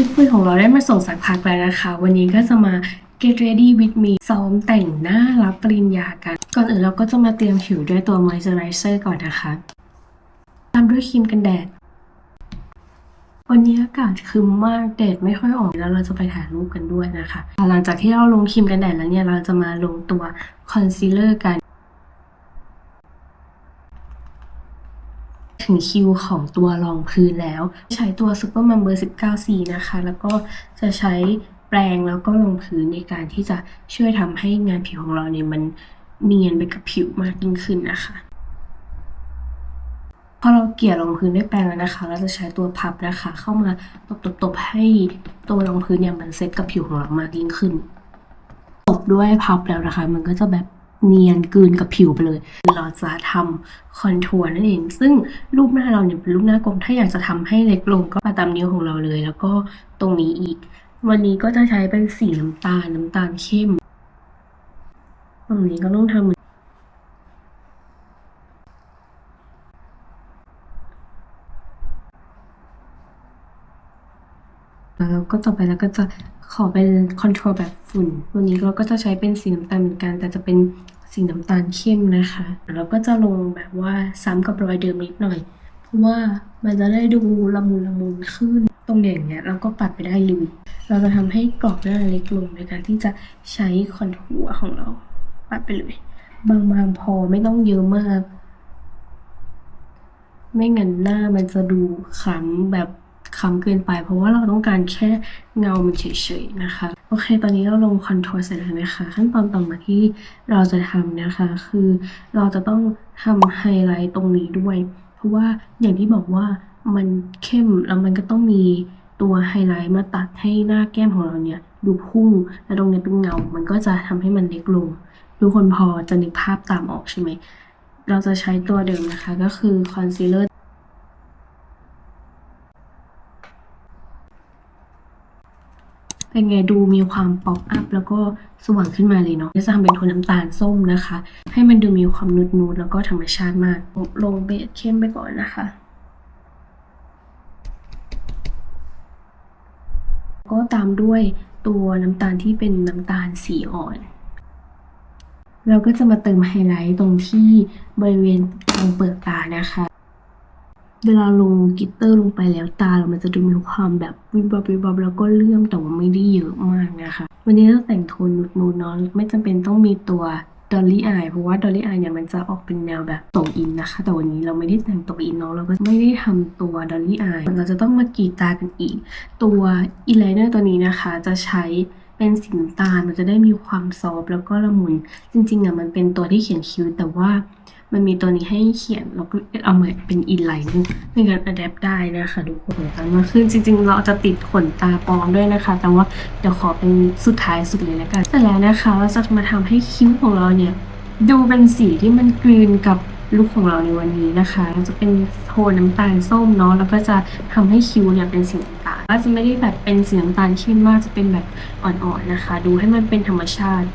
ชุดคุยของเราได้มาส่งสักพักแล้วนะคะ วันนี้ก็จะมา get ready with me ซ้อมแต่งหน้ารับปริญญากัน ก่อนอื่นเราก็จะมาเตรียมผิวด้วยตัว moisturizer ก่อนนะคะ ตามด้วยครีมกันแดด วันนี้อากาศครึมมากแดดไม่ค่อยออกแล้วเราจะไปถ่ายรูปกันด้วยนะคะ หลังจากที่เราลงครีมกันแดดแล้วเนี่ยเราจะมาลงตัวคอนซีลเลอร์กัน ถึงคิวของตัวรองพื้นแล้ว ใช้ตัว Superman เบอร์ 19C นะคะ แล้วก็จะใช้แปรงแล้วก็รองพื้นในการที่จะช่วยทำให้งานผิวของเราเนี่ยมันเนียนไปกับผิวมากยิ่งขึ้นนะคะพอเราเกลี่ยรองพื้นด้วยแปรงแล้วนะคะ เราจะใช้ตัวพับนะคะ เข้ามาตบๆๆให้ตัวรองพื้นเนี่ยมันเซ็ตกับผิวของเรามากยิ่งขึ้น ตบด้วยพับแล้วนะคะ มันก็จะแบบ เนียนกลืนกับผิวไปเลย เราจะทำคอนทัวร์นั่นเอง ซึ่งรูปหน้าเราเนี่ยเป็นรูปหน้ากลม ถ้าอยากจะทำให้เล็กลงก็ปาตามนิ้วของเราเลย แล้วก็ตรงนี้อีก วันนี้ก็จะใช้เป็นสีน้ำตาลน้ำตาลเข้ม ตรงนี้ก็ต้องทำเหมือน แล้วก็ต่อไปแล้วก็จะขอเป็นคอนโทรลแบบฝุ่น ตัวนี้เราก็จะใช้เป็นสีน้ำตาลเหมือนกัน แต่จะเป็นสีน้ำตาลเข้มนะคะ เราก็จะลงแบบว่าซ้ำกับรอยเดิมนิดหน่อย เพราะว่ามันจะได้ดูละมุนละมุนขึ้น ตรงอย่างเงี้ยเราก็ปัดไปได้เลยเราจะทำให้กรอบหน้าเล็กลงในการที่จะใช้คอนทัวร์ของเรา ปัดไปเลย บางๆพอไม่ต้องเยอะมาก ไม่งั้นหน้ามันจะดูขำแบบ ขำเกินไป เพราะว่าเราต้องการแค่เงามันเฉยๆนะคะ โอเค ตอนนี้เราลงคอนทัวร์เสร็จแล้วนะคะ ขั้นตอนต่อมาที่เราจะทำนะคะ คือเราจะต้องทำไฮไลท์ตรงนี้ด้วย เพราะว่าอย่างที่บอกว่ามันเข้มแล้วมันก็ต้องมีตัวไฮไลท์มาตัดให้หน้าแก้มของเราเนี่ยดูพุ่งและตรงนี้เป็นเงา มันก็จะทำให้มันเล็กลงทุกคนพอจะนึกภาพตามออกใช่ไหม เราจะใช้ตัวเดิมนะคะก็คือคอนซีลเลอร์ เป็นไงดูมีความป๊อปอัพแล้วก็สว่างขึ้นมาเลยเนาะจะทำเป็นโทนน้ำตาลส้มนะคะ ให้มันดูมีความนูดนูดๆแล้วก็ธรรมชาติมากลงเบสเข้มไปก่อนนะคะก็ตามด้วยตัวน้ำตาลที่เป็นน้ำตาลสีอ่อน เราก็จะมาเติมไฮไลท์ตรงที่บริเวณตรงเปลือกตานะคะ เวลาลงกิตเตอร์ลงไปแล้วตาเรามันจะดูมีความแบบวิบวับวิบวับแล้วก็เลื่อมแต่ว่าไม่ได้เยอะมากนะคะ วันนี้เราแต่งโทนนูดๆเนาะไม่จำเป็นต้องมีตัวดอลลี่อายเพราะว่าดอลลี่อายเนี่ยมันจะออกเป็นแนวแบบตกอินนะคะ แต่วันนี้เราไม่ได้แต่งตกอินเนาะเราก็ไม่ได้ทำตัวดอลลี่อายเราจะต้องมากรีดตากันอีก ตัวอินไลเนอร์ตัวนี้นะคะ จะใช้เป็นสีน้ำตาลมันจะได้มีความซอฟแล้วก็ละมุนจริงๆอะมันเป็นตัวที่เขียนคิ้วแต่ว่า มันมีตัวนี้ให้เขียนแล้วก็เอามาเป็นอินไลน์ในการอัดแอปได้นะคะทุกคนตามมาขึ้นจริง ๆ เราจะติดขนตาปลอมด้วยนะคะ แต่ว่าเดี๋ยวขอเป็นสุดท้ายสุดเลยแล้วกันเสร็จแล้วนะคะ เราจะมาทำให้คิ้วของเราเนี่ยดูเป็นสีที่มันกลืนกับลุคของเราในวันนี้นะคะเราจะเป็นโทนน้ำตาลส้มเนาะแล้วก็จะทำให้คิ้วเนี่ยเป็นสีน้ำตาลก็จะไม่ได้แบบเป็นสีน้ำตาลเข้มมากจะเป็นแบบอ่อนๆนะคะ ดูให้มันเป็นธรรมชาติ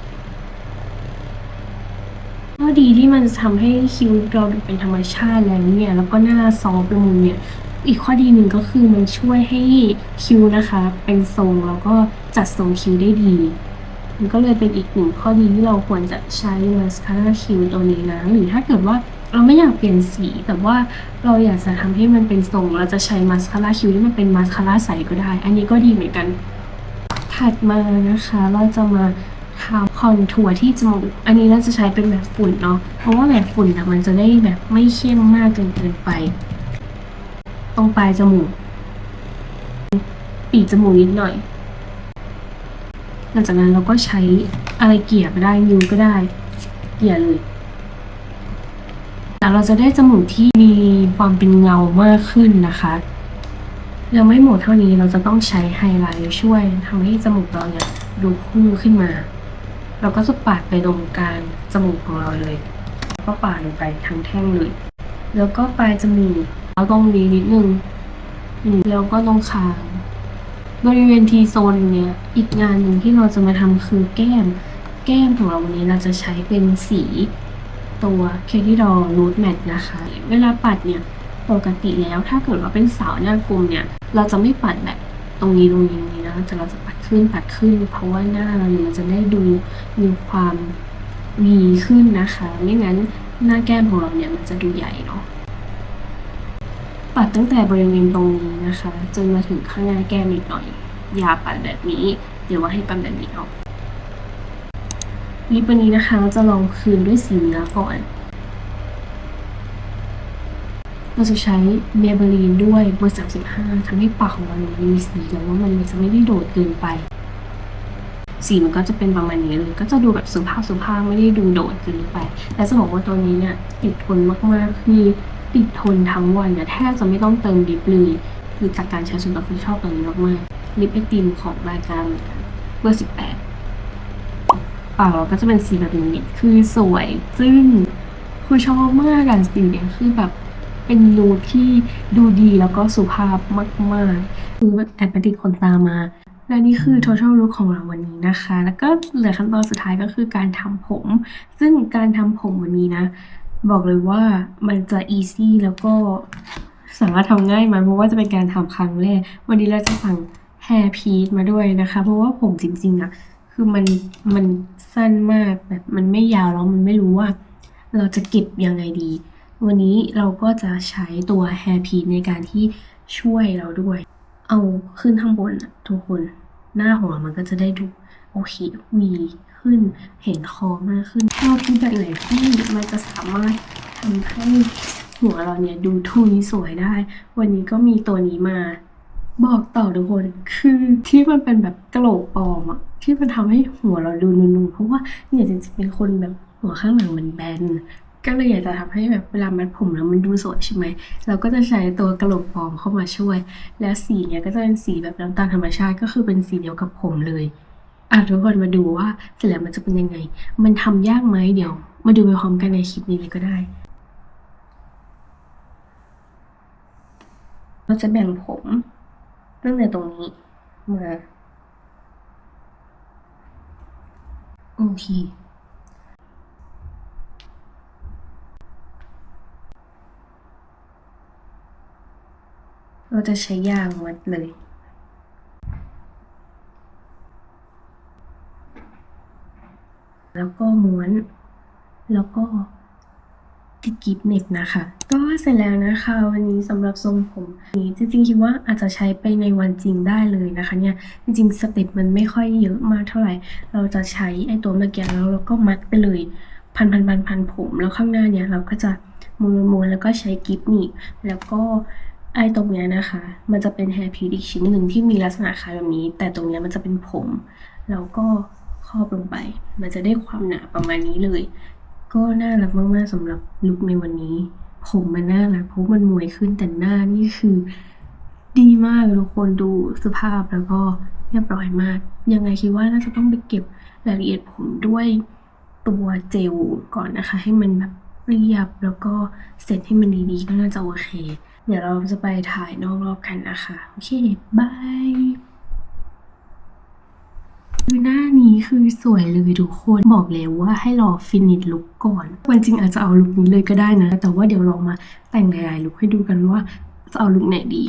ข้อดีที่มันจะทำให้คิ้วเราดูเป็นธรรมชาติแล้วเนี่ย แล้วก็หน้าซอฟต์ละมุนเนี่ย อีกข้อดีหนึ่งก็คือมันช่วยให้คิ้วนะคะ เป็นทรงแล้วก็จัดทรงคิ้วได้ดี มันก็เลยเป็นอีกหนึ่งข้อดีที่เราควรจะใช้มาสคาร่าคิ้วตัวนี้นะ หรือถ้าเกิดว่าเราไม่อยากเปลี่ยนสีแต่ว่าเราอยากจะทำให้มันเป็นทรง เราจะใช้มาสคาร่าคิ้วที่มันเป็นมาสคาร่าใสก็ได้ อันนี้ก็ดีเหมือนกัน ถัดมานะคะเราจะมา ทำคอนทัวร์ที่จมูก อันนี้เราจะใช้เป็นแบบฝุ่นเนาะ เพราะว่าแบบฝุ่นอะมันจะได้แบบไม่เข้มมากจนเกินไป ตรงปลายจมูก ปีกจมูกนิดหน่อย หลังจากนั้นเราก็ใช้อะไรเกลี่ยก็ได้นิ้วก็ได้ เกลี่ยเลยแต่เราจะได้จมูกที่มีความเป็นเงามากขึ้นนะคะยังไม่หมดเท่านี้เราจะต้องใช้ไฮไลท์ช่วยทำให้จมูกเราเนี่ยดูพุ่งขึ้นมา เราก็จะปาดไปตรงกลางจมูกของเราเลย แล้วก็ปาดลงไปทั้งแท่งเลย แล้วก็ปลายจมูกแล้วตรงนี้นิดนึงแล้วก็ตรงคางบริเวณทีโซนเนี้ยอีกงานหนึ่งที่เราจะมาทำคือแก้ม แก้มของเราวันนี้เราจะใช้เป็นสีตัวเคที่ดอนูดแมทนะคะ เวลาปัดเนี่ยปกติแล้วถ้าเกิดว่าเป็นสาวหน้ากลมเนี่ย เราจะไม่ปัดแบบ รงนี้ตรงนี้ตรงนี้นะแต่เราจะปัดขึ้นปัดขึ้น เพราะว่าหน้าเราเนี่ยมันจะได้ดูมีความวีขึ้นนะคะไม่งั้นหน้าแก้มของเราเนี่ยมันจะดูใหญ่เนาะปัดตั้งแต่บริเวณตรงนี้นะคะ จนมาถึงข้างหน้าแก้มอีกหน่อย อย่าปัดแบบนี้ เดี๋ยวว่าให้ปัดแบบนี้เอาลิปวันนี้นะคะเราจะลองคืนด้วยสีเนื้อก่อน เราจะใช้เมเบลีนด้วยเบอร์ 35ทำให้ปากของเราเนี่ยมีสีแล้วว่ามันจะไม่ได้โดดเกินไป สีมันก็จะเป็นประมาณนี้เลย ก็จะดูแบบสุภาพสุภาพไม่ได้ดูโดดเกินไปและจะบอกว่าตัวนี้เนี่ยติดทนมากๆ คือติดทนทั้งวันเนี่ยแทบจะไม่ต้องเติมลิปเลยคือจากการใช้ส่วนตัวคือชอบตัวนี้มากๆลิปไอติมของรายการเหมือนกันเบอร์ 18 ปากเราก็จะเป็นสีแบบนี้คือสวยซึ่งคือชอบมากอะสีเนี่ยคือแบบ เป็นนูดที่ดูดีแล้วก็สุภาพมากๆคือแอบไปติดขนตามา และนี่คือ total look ของเราวันนี้นะคะ แล้วก็เหลือขั้นตอนสุดท้ายก็คือการทำผม ซึ่งการทำผมวันนี้นะ บอกเลยว่ามันจะ easy แล้วก็สามารถทำง่ายมากเพราะว่าจะเป็นการทำครั้งแรก วันนี้เราจะสั่ง hair piece มาด้วยนะคะ เพราะว่าผมจริงๆอะคือมันมันสั้นมากแบบมันไม่ยาวแล้วมันไม่รู้ว่า เราจะเก็บยังไงดี วันนี้เราก็จะใช้ตัว hair piece ในการที่ช่วยเราด้วย เอาขึ้นข้างบนอะทุกคน หน้าของเรามันก็จะได้ดูโอเควีขึ้น เห็นคอมากขึ้นชอบที่แบบไหนที่มันจะสามารถทำให้หัวเราเนี่ยดูทุยสวยได้ วันนี้ก็มีตัวนี้มาบอกต่อทุกคน คือที่มันเป็นแบบกระโหลกปลอมอะที่มันทำให้หัวเราดูนูนๆเพราะว่าเนี่ยจริงๆเป็นคนแบบหัวข้างหลังมันแบน ก็เลยอยากจะทำให้แบบเวลามัดผมแล้วมันดูสวยใช่ไหม เราก็จะใช้ตัวกระโหลกปลอมเข้ามาช่วย แล้วสีเนี้ยก็จะเป็นสีแบบน้ำตาลธรรมชาติก็คือเป็นสีเดียวกับผมเลยอะทุกคนมาดูว่าเสร็จแล้วมันจะเป็นยังไง มันทำยากไหมเดี๋ยว มาดูไปพร้อมกันในคลิปนี้เลยก็ได้เราจะแบ่งผมตั้งแต่ตรงนี้มาโอเค เราจะใช้ยางมัดเลย แล้วก็ม้วน แล้วก็ติดกิฟเน็บนะคะ ก็เสร็จแล้วนะคะ วันนี้สำหรับทรงผมนี้จริงๆคิดว่าอาจจะใช้ไปในวันจริงได้เลยนะคะเนี่ยจริงๆสเต็ปมันไม่ค่อยเยอะมากเท่าไหร่ เราจะใช้ไอ้ตัวเมื่อกี้แล้วเราก็มัดไปเลย พันพันพันพันผม แล้วข้างหน้าเนี่ยเราก็จะม้วนม้วนๆแล้วก็ใช้กิฟหนีบแล้วก็ ไอ้ตรงเนี้ยนะคะ มันจะเป็นแฮร์พีดอีกชิ้นหนึ่งที่มีลักษณะคล้ายแบบนี้ แต่ตรงเนี้ยมันจะเป็นผม แล้วก็ครอบลงไป มันจะได้ความหนาประมาณนี้เลย ก็น่ารักมากๆสำหรับลุคในวันนี้ ผมมันน่ารักเพราะมันมวยขึ้นแต่หน้านี่คือดีมากทุกคนดูสภาพแล้วก็เรียบร้อยมาก ยังไงคิดว่าน่าจะต้องไปเก็บรายละเอียดผมด้วยตัวเจลก่อนนะคะ ให้มันแบบเรียบแล้วก็เสร็จให้มันดีๆก็น่าจะโอเค เดี๋ยวเราจะไปถ่ายนอกรอบกันนะคะ โอเค บายคือหน้านี้คือสวยเลยทุกคนบอกเลยว่าให้รอฟินิชลุกก่อนวันจริงอาจจะเอาลุกนี้เลยก็ได้นะ แต่ว่าเดี๋ยวลองมาแต่งหลายๆลุกให้ดูกันว่าจะเอาลุกไหนดี